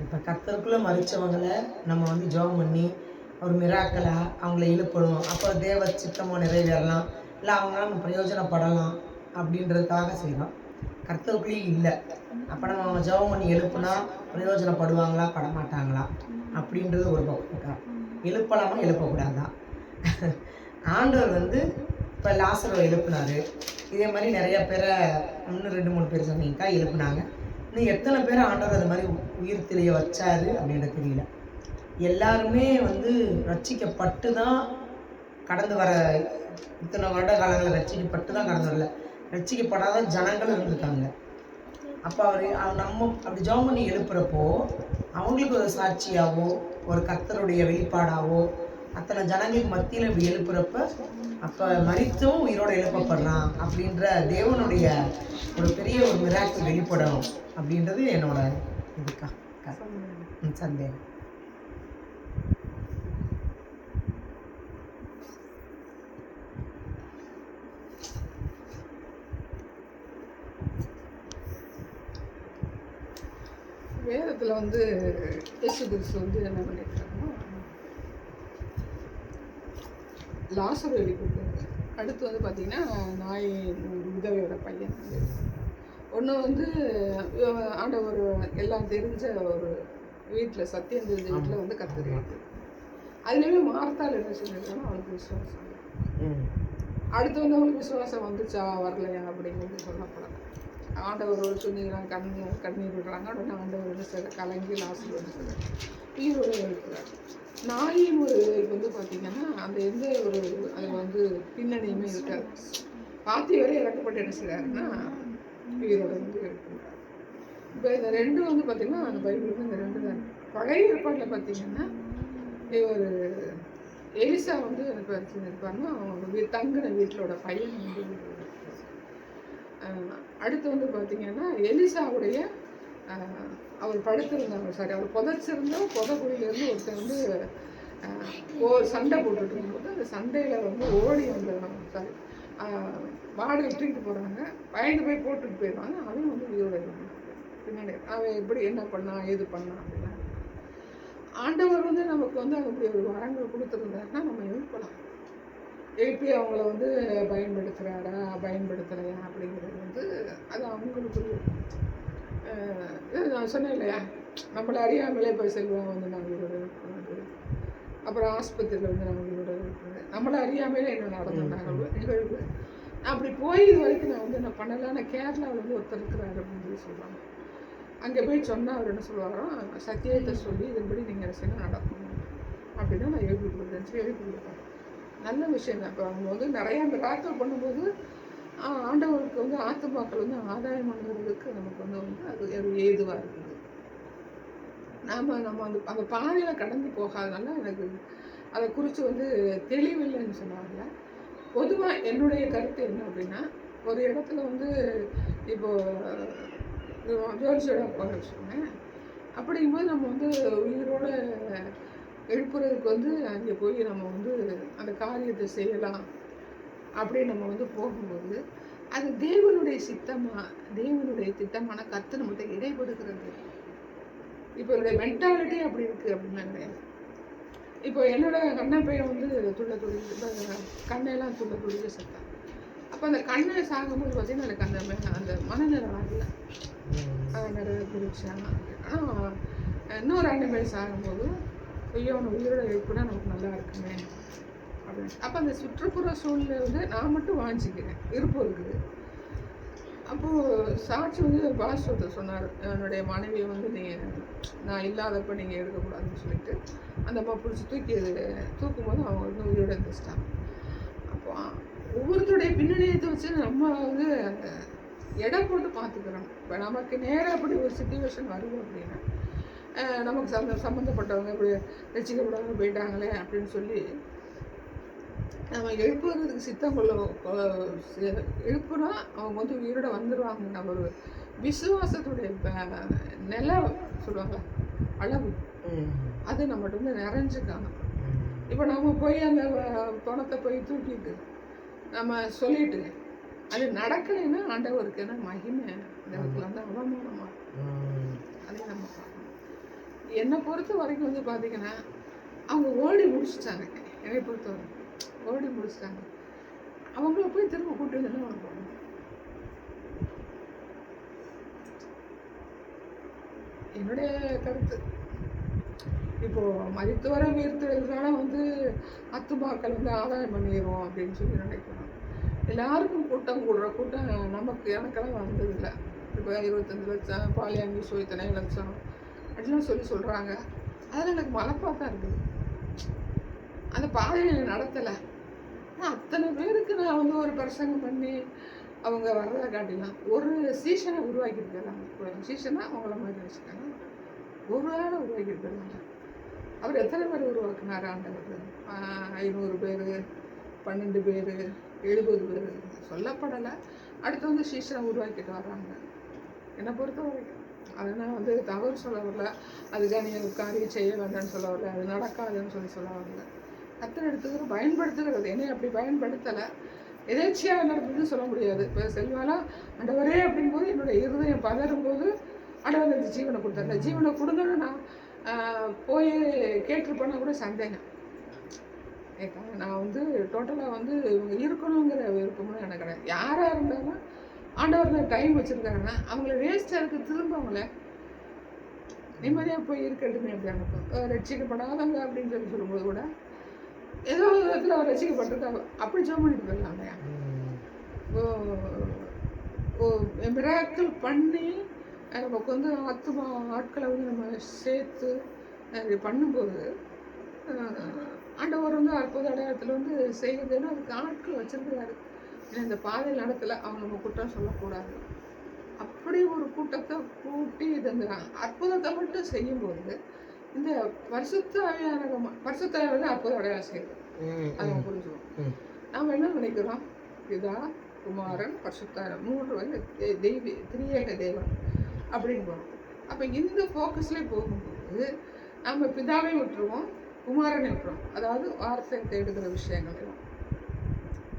இப்போ கத்தருக்குள்ளே மறிச்சவங்களை நம்ம வந்து ஜெபம் பண்ணி ஒரு மிராக்களை அவங்கள இழுப்பணும். அப்போ தேவ சித்தமோ நிறைவேறலாம். இல்லை அவங்களால பிரயோஜனப்படலாம் அப்படின்றதுக்காக செய்கிறோம் கர்த்தருக்குள்ளேயும் இல்லை. அப்போ நம்ம அவங்க ஜெபம் பண்ணி எழுப்புனா பிரயோஜனப்படுவாங்களா படமாட்டாங்களா? அப்படின்றது ஒரு பக்கம் இருக்கா. எழுப்பலாமா எழுப்பக்கூடாதான் ஆண்டவர் வந்து இப்போ லாசரோ எழுப்புனாரு. இதே மாதிரி நிறைய பேரை இன்னும் ரெண்டு மூணு பேர் சொன்னீங்கக்கா எழுப்புனாங்க. இன்னும் எத்தனை பேர் ஆண்டவர் அது மாதிரி உயிர் தெளிய வச்சாரு அப்படின்றது தெரியல. எல்லாருமே வந்து ரட்சிக்கப்பட்டு தான் கடந்து வர இத்தனை வருட காலங்களில் ரட்சிக்கப்பட்டு தான் கடந்து வரல. ரட்சிக்கப்படாத ஜனங்களும் இருந்திருக்காங்க. அப்போ அவர் நம்ம அப்படி ஜெபம் பண்ணி எழுப்புறப்போ அவங்களுக்கு ஒரு சாட்சியாகவோ ஒரு கத்தருடைய வெளிப்பாடாவோ அத்தனை ஜனங்களுக்கு மத்தியில் இப்படி எழுப்புறப்ப அப்போ மறித்தும் உயிரோடு எழுப்பப்படுறான் அப்படின்ற தேவனுடைய ஒரு பெரிய ஒரு மிராக்கு வெளிப்படும் அப்படின்றது என்னோட இதுக்கா சந்தேகம். வேதத்தில் வந்து இயேசு கிறிஸ்து வந்து என்ன பண்ணியிருக்காங்க லாசர் வெளிப்படுத்தாரு அடுத்து வந்து பார்த்தீங்கன்னா நாய் ஒரு விதவையோட பையன். வந்து ஒன்று வந்து இவன் ஆண்டவர் எல்லாம் தெரிஞ்ச ஒரு வீட்டில் சத்தியம் தெரிஞ்ச வீட்டில் வந்து கத்துது அதுலேயுமே மார்த்தால் என்ன சொல்லியிருக்காங்கன்னா அவளுக்கு விசுவாசம். அடுத்து வந்து அவங்களுக்கு விசுவாசம் வந்துச்சா வரலையா அப்படிங்கிறது சொல்லப்படல. ஆண்டவர் ஒரு சொன்னீங்கன்னா கண்ணீர் கண்ணீர் விடுறாங்க உடனே ஆண்டவர் வந்து சில கலங்கி லாஸ்ட் வந்து சில உயிரோட இருக்கிறார். நாயும் ஒரு வந்து பார்த்தீங்கன்னா அந்த எந்த ஒரு அது வந்து பின்னணியுமே இருக்காது. பாத்தி வரை இறக்கப்பட்டு என்ன செய்கிறாருன்னா உயிரோட வந்து இருக்கிறார். இப்போ இந்த ரெண்டும் வந்து பார்த்தீங்கன்னா அந்த பைபிள் வந்து இந்த ரெண்டு தான் பழைய ஏற்பாட்டில் பார்த்தீங்கன்னா இவர் எலிசா வந்து எனக்கு இருப்பாருன்னா அவங்க வீ- தங்கின வீட்டிலோட பையன் வந்து அடுத்து வந்து பார்த்தீங்கன்னா எலிசாவுடைய அவர் படுத்திருந்தாங்க. சாரி அவர் புதைச்சிருந்தா புதைக்குழியிலேருந்து ஒருத்தர் வந்து ஓ சண்டை போட்டுட்டு இருக்கும்போது அந்த சண்டையில் வந்து ஓடி வந்துடுறாங்க சாரி மாடு விட்டுக்கிட்டு போகிறாங்க பயந்து போய் போட்டுட்டு போயிடுவாங்க. அதுவும் வந்து உயிரோட பின்னாடி அவன் எப்படி என்ன பண்ணான் ஏது பண்ணான் அப்படின்னா ஆண்டவர் வந்து நமக்கு வந்து அப்படி ஒரு வரங்கள் கொடுத்துருந்தாருன்னா நம்ம எழுப்பலாம். எழுப்பி அவங்கள வந்து பயன்படுத்துகிறாரா பயன்படுத்தலையா அப்படிங்கிறது வந்து அது அவங்களுக்கு ஒரு, அஹ், இது நான் சொன்னேன் இல்லையா? நம்மளை அறியாமலே போய் செல்வம் வந்து நான் உயிரோட இருக்கிறது அப்புறம் ஆஸ்பத்திரியில் வந்து நான் உயிரோட இருக்கிறது நம்மளை அறியாமலே என்ன நடந்த நிகழ்வு. நான் அப்படி போய் இது வரைக்கும் நான் வந்து என்ன பண்ணலை. ஆனால் கேரளாவில் வந்து ஒருத்தர் இருக்கிறாரு அப்படின்னு சொல்லி சொல்லுவாங்க அங்கே போய் சொன்னால் அவர் என்ன சொல்லுவாராம் சத்தியத்தை சொல்லி இதன்படி நீங்கள் செய்ய நடக்கணும் அப்படின்னா நான் எழுதி சொல்லி எழுதி கொடுப்பேன் நல்ல விஷயம் தான். இப்போ அவங்க வந்து நிறையா மிராக்கள் பண்ணும்போது ஆண்டவருக்கு வந்து ஆத்துமாக்கள் வந்து ஆதாயம் பண்ணுறதுக்கு நமக்கு வந்து வந்து அது ஒரு ஏதுவாக இருக்குது. நாம் நம்ம அந்த அந்த பாதையில் கடந்து போகாதனால எனக்கு அதை குறித்து வந்து தெளிவில்லைன்னு சொன்னாங்க. பொதுவாக என்னுடைய கருத்து என்ன அப்படின்னா ஒரு இடத்துல வந்து இப்போ ஜோதிஷோட போக வச்சுக்கோங்க அப்படிங்கும்போது நம்ம வந்து உயிரோட எழுப்புறதுக்கு வந்து அங்கே போய் நம்ம வந்து அந்த காரியத்தை செய்யலாம் அப்படின்னு நம்ம வந்து போகும்போது அது தேவனுடைய சித்தமா தேவனுடைய திட்டமான கத்து நம்மகிட்ட இடைபடுகிறது இப்போ என்னுடைய மென்டாலிட்டி அப்படி இருக்குது அப்படின்னா கிடையாது இப்போ என்னோட கண்ணை பையன் வந்து துள்ள துளி கண்ணையெல்லாம் துள்ள துளிக்க செத்தான். அப்போ அந்த கண்ணை சாகும்போது பார்த்தீங்கன்னா எனக்கு அந்த அந்த மனநிலை வரல. நிறைய குடிச்சான் ஆனால் இன்னொரு அண்ணன் சாகும்போது ஐயோ அவனை உயிரோட எழுப்புனா நமக்கு நல்லா இருக்குமே. அப்படின்னு அப்போ அந்த சுற்றுப்புற சூழ்நிலை வந்து நான் மட்டும் வாங்கிக்கிறேன் விருப்பம் இருக்குது அப்போது சாட்சி வந்து பாஸ் ஒருத்தர் சொன்னார். என்னுடைய மனைவியை வந்து நீங்கள் நான் இல்லாதப்ப நீங்கள் எடுக்கக்கூடாதுன்னு சொல்லிட்டு அந்த அம்மா பிடிச்சி தூக்கி தூக்கும்போது அவங்க வந்து உயிரோட இருந்துச்சிட்டாங்க. அப்போ ஒவ்வொருத்தருடைய பின்னணியத்தை வச்சு நம்ம வந்து அந்த இடம் போட்டு பார்த்துக்கிறோம். இப்போ நமக்கு நேராக அப்படி ஒரு சுச்சுவேஷன் வருது அப்படின்னா நமக்கு சம்ம சம்மந்தப்பட்டவங்க இப்படி ரசிக்கப்படாமல் போயிட்டாங்களே அப்படின்னு சொல்லி நம்ம எழுப்புறதுக்கு சித்தம் கொள்ள எழுப்புனா அவங்க வந்து உயிரோட வந்துடுவாங்க நம்ம ஒரு விசுவாசத்துடைய நில சொல்லுவாங்க அளவு. அது நம்மகிட்ட வந்து நிறைஞ்சு காணப்படும் இப்போ நம்ம போய் அந்த பணத்தை போய் தூக்கிட்டு நம்ம சொல்லிட்டு அது நடக்கலைன்னா ஆண்டவருக்கு என்ன மகிமை. அந்த இடத்துல வந்து அவமானமா. இருக்கும். ம். அதை நம்ம என்னை பொறுத்த வரைக்கும் வந்து பார்த்தீங்கன்னா அவங்க ஓடி முடிச்சிட்டாங்க. என்னை பொறுத்த வரைக்கும். ஓடி முடிச்சிட்டாங்க. அவங்கள போய் திரும்ப கூட்டி வந்து அவங்க போகணும் என்னுடைய கருத்து. இப்போ மருத்துவரை உயர்த்துறதுனால வந்து அத்துமாக்கள் வந்து ஆதாயம் பண்ணிடுவோம் அப்படின்னு சொல்லி நினைக்கிறோம். எல்லாருக்கும் கூட்டம் கூடுற கூட்டம் நமக்கு எனக்கெல்லாம் வந்ததில்லை. இப்போ இருபத்தஞ்சு லட்சம் பாலியாங்கி சோ இத்தனை லட்சம் அப்படிலாம் சொல்லி சொல்கிறாங்க அதில் எனக்கு மலப்பாக தான் இருக்குது அந்த பாதையில் நடத்தலை. ஆனால் அத்தனை பேருக்கு நான் வந்து ஒரு பிரசங்கம் பண்ணி அவங்க வர்றதை காட்டிலாம். ஒரு சீசனை உருவாக்கியிருக்கிறாங்க ஒரு சீசனாக அவங்கள மாதிரி வச்சுக்காங்க ஒரு ஆளை உருவாக்கியிருக்கிறாங்க அவர் எத்தனை பேர் உருவாக்குனார் ஆண்டவர்? ஐநூறு பேர் பன்னெண்டு பேர் எழுபது பேர். சொல்லப்படலை. அடுத்து வந்து சீசனை உருவாக்கிட்டு வர்றாங்க. என்னை பொறுத்த வரைக்கும் அதை நான் வந்து தவறு சொல்ல வரல. அதுக்காக நீ ஒரு காரியம் செய்ய வேண்டாம்னு சொல்ல வரல. அது நடக்காதுன்னு சொல்லி சொல்ல வரல. அத்தனை எடுத்துக்கிற பயன்படுத்துகிறது. என்னை அப்படி பயன்படுத்தலை. எதேச்சியாக நடந்ததுன்னு சொல்ல முடியாது. இப்போ செல்வாலாம் ஆண்டவரே அப்படிங்கும்போது என்னோட இருதயம் பதறும்போது ஆண்டவர் இந்த ஜீவனை கொடுத்தாரு. ஜீவனை கொடுங்கன்னு நான் போய் கேட்டிருப்பேன்னா கூட சந்தேகம். ஏக்கா நான் வந்து டோட்டலாக வந்து இவங்க இருக்கணுங்கிற விருப்பமும் எனக்கு கிடையாது. யாராக இருந்தாலும் ஆண்டவர் டைம் வச்சுருக்காங்கன்னா அவங்கள வேஸ்ட்டாக இருக்குது திரும்ப அவங்கள நிம்மதியாக போய் இருக்கட்டுமே அப்படி அனுப்பும் ரட்சிக்கப்படாதவங்க அப்படின்னு சொல்லி சொல்லும்போது கூட ஏதோ ஒரு விதத்தில் அவர் ரசிக்கப்பட்டிருக்காங்க அப்படி ஜோம் பண்ணிட்டு போயிடலாம் இல்லையா? ம். பண்ணி நம்ம நமக்கு வந்து ஆத்மா ஆட்களை வந்து நம்ம சேர்த்து இப்படி பண்ணும்போது ஆண்டவர் வந்து அற்புத அடையாளத்தில் வந்து செய்கிறதுன்னா அதுக்கு ஆட்கள் வச்சிருக்கிறாரு. ஏன்னா இந்த பாதையில் நடத்தல அவங்க நம்ம குற்றம் சொல்லக்கூடாது. அப்படி ஒரு கூட்டத்தை கூட்டி இது அற்புதத்தை மட்டும் செய்யும்போது இந்த பரிசுத்த அவையான பரிசுத்த வந்து அற்புத அடையாளம் செய்யுது. அதை புரிஞ்சுக்கணும். நாம் என்ன நினைக்கிறோம்? பிதா குமாரன் பரிசுத்தாரன் மூன்று வந்து தெய்வீ திரியேக தேவன் அப்படின்னு போகிறோம் அப்போ இந்த ஃபோக்கஸ்லேயே போகும்போது நம்ம பிதாவை விட்டுருவோம் குமாரனை விட்டுருவோம். அதாவது வார்த்தை தேடுகிற விஷயங்கள் எல்லாம்.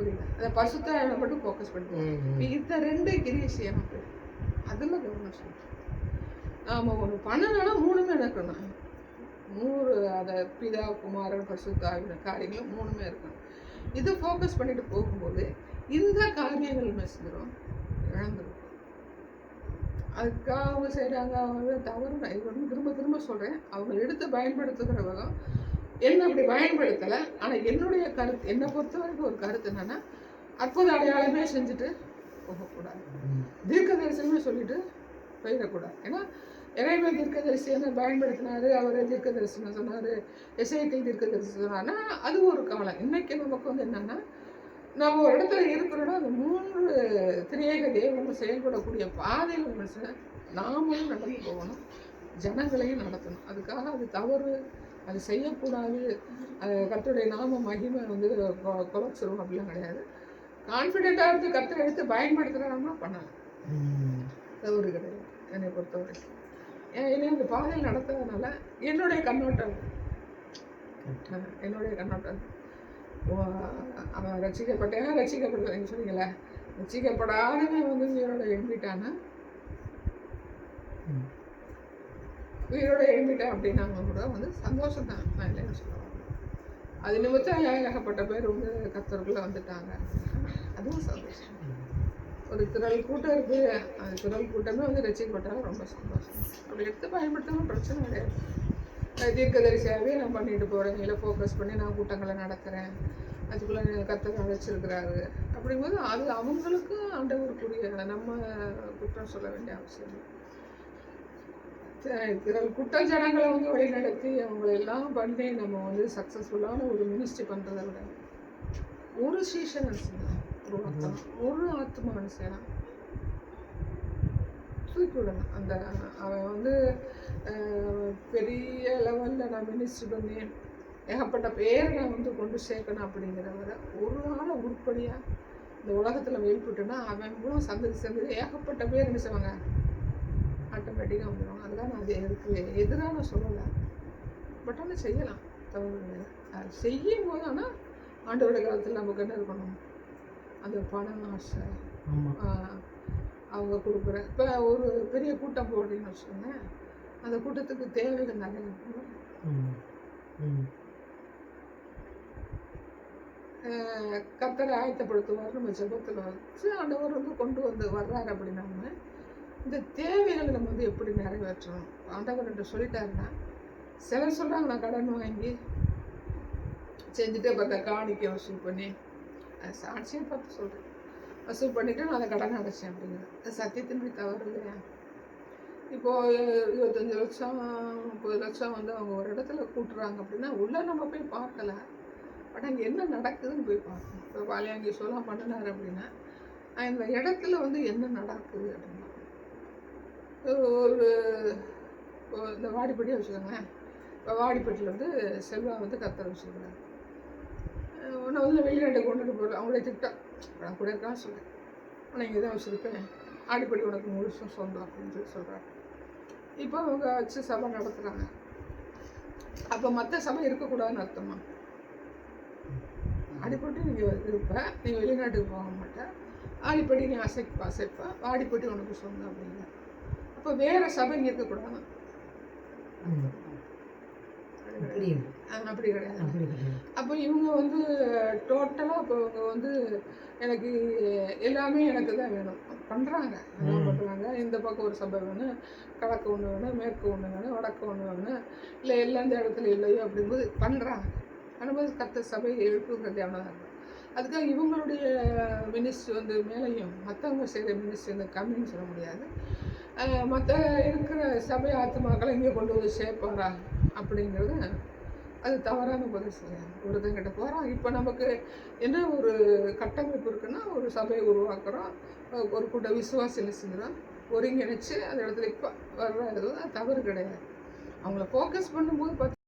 புரியுதா. அதை பரிசுத்தாரனை மட்டும் ஃபோக்கஸ் ம். இந்த ரெண்டு கிரியை செய்யணும் அதில் கவனம் சொல்றேன் நாம் ஒன்று பண்ணணும்னா மூணுமே இருக்கணும் மூணு அதை பிதா குமாரன் பரிசுத்த காரியங்களும் மூணுமே இருக்கணும் இது ஃபோக்கஸ் பண்ணிட்டு போகும்போது இந்த காரியங்கள் மெஸ்கிறோம் இழந்துடும் அதுக்காக அவங்க செய்கிறாங்க அவங்க தவறு நான் இது வந்து திரும்ப திரும்ப சொல்கிறேன் அவங்க எடுத்து பயன்படுத்துகிற விதம் என்ன அப்படி பயன்படுத்தலை. ஆனால் என்னுடைய கருத்து என்னை பொறுத்த வரைக்கும் ஒரு கருத்து என்னென்னா அற்புத அடையாளமே செஞ்சுட்டு போகக்கூடாது. தீர்க்க தரிசனமே சொல்லிட்டு போயிடக்கூடாது. ஏன்னா இறைவன் தீர்க்க தரிசனம் பயன்படுத்தினாரு அவர் தீர்க்க தரிசனம் சொன்னார் எஸ்ஐடி தீர்க்க தரிசனம் சொன்னார்னா அது ஒரு கவலை. இன்னைக்கு நமக்கு வந்து என்னென்னா நம்ம ஒரு இடத்துல இருக்கிறோன்னா அந்த மூன்று திரியேக தேவனும் செயல்படக்கூடிய பாதையில் மனுஷன் நாமளும் நடந்து போகணும் ஜனங்களையும் நடத்தணும். அதுக்காக அது தவறு அது செய்யக்கூடாது. அது கர்த்தருடைய நாம மகிமை வந்து கொ- குலைச்சிரும் அப்படிலாம் கிடையாது. கான்ஃபிடென்ட்டாக இருந்து கர்த்தரை எடுத்து பயன்படுத்துகிறாங்கன்னா பண்ணலாம். தவறு கிடையாது. என்னை ஏன் என்னை அந்த பாதையில் நடத்துறதுனால என்னுடைய கண்ணோட்டம். என்னுடைய கண்ணோட்டம். அவன் ரசிக்கப்பட்டேன் ரசிக்கப்பட்ட நீங்கள் சொன்னீங்களே ரசிக்கப்படாதவன் வந்து உயிரோட எழுப்பிட்டான்னா. உயிரோட எழுப்பிட்டேன் அப்படின்னாங்க கூட வந்து சந்தோஷம் தான் நான் இல்லைன்னு சொல்லுவேன் அது நிமித்தம் ஏகப்பட்ட பேர் வந்து கத்தருக்குள்ளே வந்துட்டாங்க. அதுவும் சந்தோஷம். ஒரு திரள் கூட்டம் இருக்குது அந்த திரள் கூட்டமே வந்து ரசிக்கப்பட்டாலும் ரொம்ப சந்தோஷம். அப்படி எடுத்து பயன்படுத்தவும் பிரச்சனை கிடையாது. தீர்க்கதரிசியாகவே நான் பண்ணிட்டு போகிறேன் இல்லை ஃபோக்கஸ் பண்ணி நான் கூட்டங்களை நடத்துகிறேன் அதுக்குள்ளே கத்தர் அழைச்சிருக்கிறாரு. அப்படிங்கும்போது அது அவங்களுக்கும் ஆண்டவருக்குரிய நம்ம குற்றம் சொல்ல வேண்டிய அவசியம் இல்லை. குற்ற ஜனங்களை வந்து வழிநடத்தி அவங்களை எல்லாம் பண்ணி நம்ம வந்து சக்ஸஸ்ஃபுல்லான ஒரு மினிஸ்ட்ரி பண்ணுறதை விட ஒரு சீசன் செய்யலாம் ஒரு ஆத்மான்னு செய்யலாம் தூக்கி விடணும். அந்த அவன் வந்து பெரிய லெவலில் நான் மினிஸ்ட்ரி பண்ணி ஏகப்பட்ட பேரை நான் வந்து கொண்டு சேர்க்கணும் அப்படிங்கிறவரை ஒரு நாள் உருப்படியாக இந்த உலகத்தில் வெளிப்பட்டுனா அவன் மூலம் சந்ததி சந்ததி ஏகப்பட்ட பேர் என்ன செய்வாங்க? ஆட்டோமேட்டிக்காக வந்துடுவாங்க அதுதான் நான் அது எனக்கு எதிராக நான் சொல்லலை. பட் ஆனால் செய்யலாம். தவறு செய்யும் போது ஆனால் ஆண்டோட காலத்தில் நமக்கு என்ன இருக்கணும். அந்த பண ஆசை. அவங்க கொடுக்குற இப்போ ஒரு பெரிய கூட்டம் போடுறீங்கன்னு வச்சுக்கோங்க அந்த கூட்டத்துக்கு தேவைகள் நிறைய இருக்கும் கர்த்தரை ஆயத்தப்படுத்துவார் நம்ம ஜெபத்தில் வச்சு ஆண்டவர் வந்து கொண்டு வந்து வர்றாரு அப்படின்னாங்க. இந்த தேவைகளை நம்ம வந்து எப்படி நிறைவேற்றணும்? ஆண்டவர் என்று சொல்லிட்டாருன்னா சிலர் சொல்கிறாங்க நான் கடன் வாங்கி செஞ்சுட்டே பார்த்தா காணிக்கை வசூல் பண்ணி அது சாட்சியை பார்த்து சொல்கிறேன் வசூல் பண்ணிவிட்டு நான் அதை கடன் அடைச்சேன் அப்படிங்கிறேன் அது தவறு இல்லையா? இப்போது இருபத்தஞ்சி லட்சம் முப்பது லட்சம் வந்து அவங்க ஒரு இடத்துல கூட்டுறாங்க அப்படின்னா உள்ளே நம்ம போய் பார்க்கல. பட் அங்கே என்ன நடக்குதுன்னு போய் பார்க்கணும். இப்போ வாலியாங்கி சொல்லலாம் பண்ணினார் அப்படின்னா அந்த இடத்துல வந்து என்ன நடக்குது அப்படின்னா ஒரு இந்த வாடிப்பட்டியை வச்சுக்கோங்களேன். இப்போ வாடிப்பட்டியில் வந்து செல்வா வந்து கத்தரை வச்சுருக்காங்க உன்னை வந்து வெளிநாட்டை கொண்டுட்டு போகிற அவங்களே திட்டம் நான் கூட இருக்கான்னு சொல்கிறேன் உன்னை இங்கே தான் வச்சுருப்பேன். ஆடிப்பட்டி உனக்கு முழுசும் சொந்தம் அப்படின்னு சொல்லி சொல்கிறாங்க இப்போ அவங்க வச்சு சபை நடத்துகிறாங்க அப்போ மற்ற சபை இருக்கக்கூடாதுன்னு அர்த்தமா? ஆடிப்பட்டி நீங்கள் இருப்ப நீ வெளிநாட்டுக்கு போக மாட்டேன் ஆடிப்பட்டி நீ அசைப்ப அசைப்ப ஆடிப்பட்டி உனக்கு சொந்தம் அப்படிங்க அப்போ வேற சபை இங்கே இருக்கக்கூடாது அப்படி கிடையாது. அப்போ இவங்க வந்து டோட்டலாக இப்போ இவங்க வந்து எனக்கு எல்லாமே எனக்கு தான் வேணும். பண்ணுறாங்க. பண்ணுறாங்க இந்த பக்கம் ஒரு சபை வேணும். கிழக்கு ஒன்று வேணும். மேற்கு ஒன்று வேணும். வடக்கு ஒன்று வேணும். இல்லை எல்லா இந்த இடத்துல இல்லையோ அப்படிங்கும்போது பண்ணுறாங்க பண்ணும்போது கத்த சபை எழுப்புங்கிறது எவ்வளோ அதுக்காக இவங்களுடைய மினிஸ்ட்ரி வந்து மேலேயும் மற்றவங்க செய்கிற மினிஸ்ட்ரி வந்து கம்மின்னு சொல்ல முடியாது. மற்ற இருக்கிற சபை ஆத்மாக்களை இங்கே கொண்டு வந்து சேர்ப்பாரா அப்படிங்கிறது அது தவறான பதில் செய்யலாம் ஒருத்தங்கிட்ட போகிறோம் இப்போ நமக்கு என்ன ஒரு கட்டமைப்பு இருக்குன்னா ஒரு சபையை உருவாக்குறோம். ஒரு கூட்ட விசுவாசியில் செய்கிறோம். ஒருங்கிணைச்சு அந்த இடத்துல இப்போ வர்ற இது அது தவறு கிடையாது. அவங்கள ஃபோக்கஸ் பண்ணும்போது பார்த்து